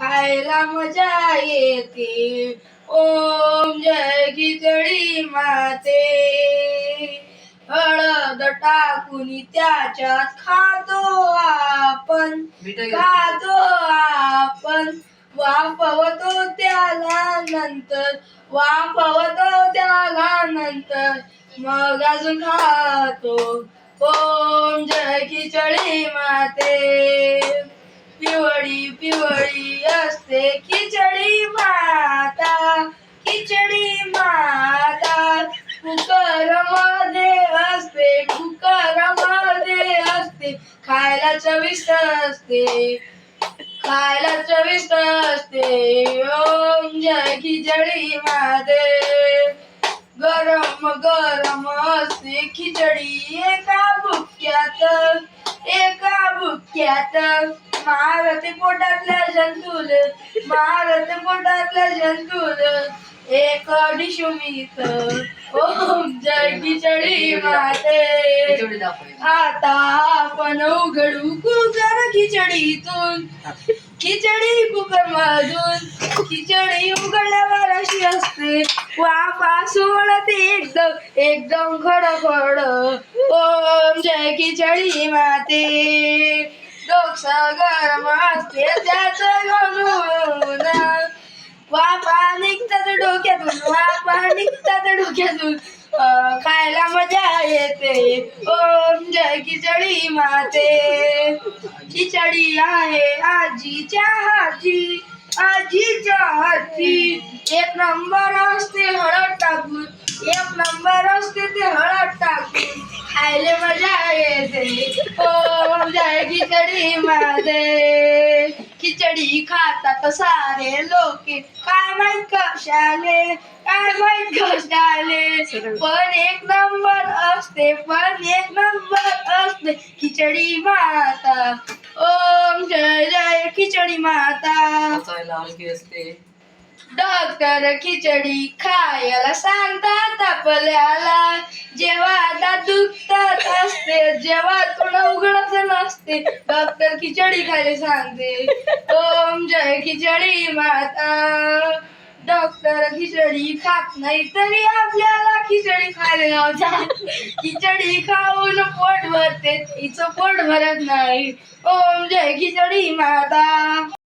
खायला मजा येते. ओम जय खिचडी माते. हळद टाकून त्याच्यात खातो आपण. खातो आपण. वाफवतो त्याला नंतर. वाफवतो त्याला नंतर. मग अजून खातो. ओम जय खिचडी माते. असते खिचडी माता खिचडी माता. कुकरमध्ये असते कुकरमध्ये असते. खायला चविष्ट असते खायला चविष्ट असते. ओम जय खिचडी माते. गरम गरम असते खिचडी एका बुक्यात एका बुक्यात. मारते पोटातल्या जंतूल मारते पोटातल्या जंतूल एक डिशुमीत ओम जय खिचडी माते. आता आपण उघडू कुकर खिचडीतून. खिचडी कुकर मधून खिचडी उघडल्यावर अशी असते. वाफा सोडते एकदम एकदम खडखड. ओम जय खिचडी माते. सगळ गरम असते त्याच घालून. वाफा निघतात डोक्यातून वापा निघतात डोक्यातून. खायला मजा येते. ओम जय खिचडी माते. खिचडी आहे आजीच्या हाती आजीच्या हाती. एक नंबर असते हळद टाकून एक नंबर असते ते हळद टाकून. खायले मजा येते. हो खिचडी माते खिचडी खातात सारे लोक. काय माहीत कशाले? काय माहीत कशाले? पण एक नंबर असते पण एक नंबर असते खिचडी माता. ओम जय जय खिचडी माता. डॉक्टर खिचडी खायला सांगतात आपल्याला. जेव्हा आता दुखतात असते जेव्हा थोडं उघडच नसते डॉक्टर खिचडी खायला सांगते. ओम जय खिचडी माता. डॉक्टर खिचडी खात नाही तरी आपल्याला खिचडी खायला लावतात. खिचडी खाऊन पोट भरते तिचं पोट भरत नाही. ओम जय खिचडी माता.